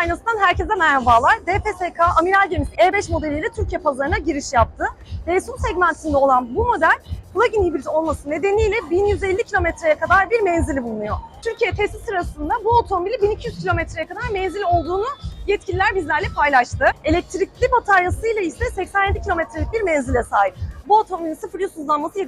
aynasından herkese merhabalar. DPSK amiral gemisi E5 modeliyle Türkiye pazarına giriş yaptı. DSU segmentinde olan bu model plug-in hibrit olması nedeniyle 1150 kilometreye kadar bir menzili bulunuyor. Türkiye testi sırasında bu otomobili 1200 kilometreye kadar menzili olduğunu yetkililer bizlerle paylaştı. Elektrikli bataryasıyla ise 87 kilometrelik bir menzile sahip. Bu otomobilin 0 100 hızlanması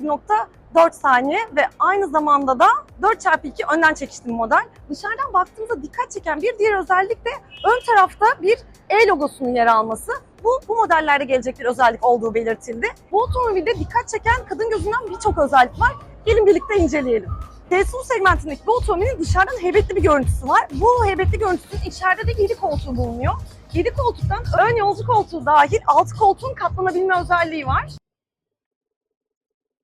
7.4 saniye ve aynı zamanda da 4x2 önden çekişli model. Dışarıdan baktığımızda dikkat çeken bir diğer özellik de ön tarafta bir E logosunun yer alması. Bu, bu modellerde gelecek bir özellik olduğu belirtildi. Bu otomobilde dikkat çeken kadın gözünden birçok özellik var. Gelin birlikte inceleyelim. TSU segmentindeki bu otomobilin dışarıdan heybetli bir görüntüsü var. Bu heybetli görüntüsünün içeride de 7 koltuğu bulunuyor. 7 koltuktan ön yolcu koltuğu dahil 6 koltuğun katlanabilme özelliği var.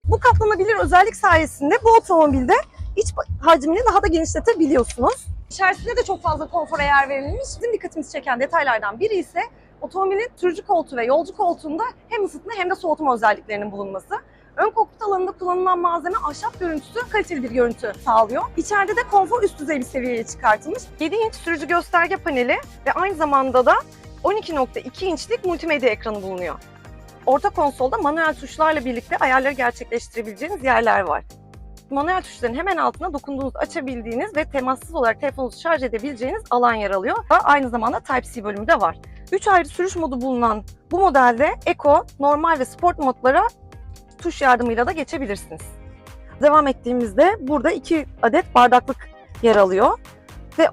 Bu katlanabilir özellik sayesinde bu otomobilde iç hacmini daha da genişletebiliyorsunuz. İçerisinde de çok fazla konfora yer verilmiş. Bizim dikkatimizi çeken detaylardan biri ise otomobilin sürücü koltuğu ve yolcu koltuğunda hem ısıtma hem de soğutma özelliklerinin bulunması. Ön kokpit alanında kullanılan malzeme ahşap görüntüsü kaliteli bir görüntü sağlıyor. İçeride de konfor üst düzey bir seviyeye çıkartılmış. 7 inç sürücü gösterge paneli ve aynı zamanda da 12.2 inçlik multimedya ekranı bulunuyor. Orta konsolda manuel tuşlarla birlikte ayarları gerçekleştirebileceğiniz yerler var. Manuel tuşların hemen altına dokunduğunuz açabildiğiniz ve temassız olarak telefonunuzu şarj edebileceğiniz alan yer alıyor. Aynı zamanda Type-C bölümü de var. 3 ayrı sürüş modu bulunan bu modelde Eco, normal ve sport modlara tuş yardımıyla da geçebilirsiniz. Devam ettiğimizde burada 2 adet bardaklık yer alıyor ve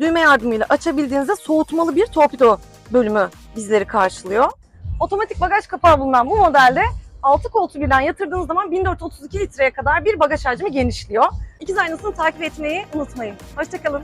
düğme yardımıyla açabildiğinizde soğutmalı bir torpido bölümü bizleri karşılıyor. Otomatik bagaj kapağı bulunan bu modelde 6 koltuğu birden yatırdığınız zaman 1432 litreye kadar bir bagaj hacmi genişliyor. İkiz aynasını takip etmeyi unutmayın. Hoşçakalın.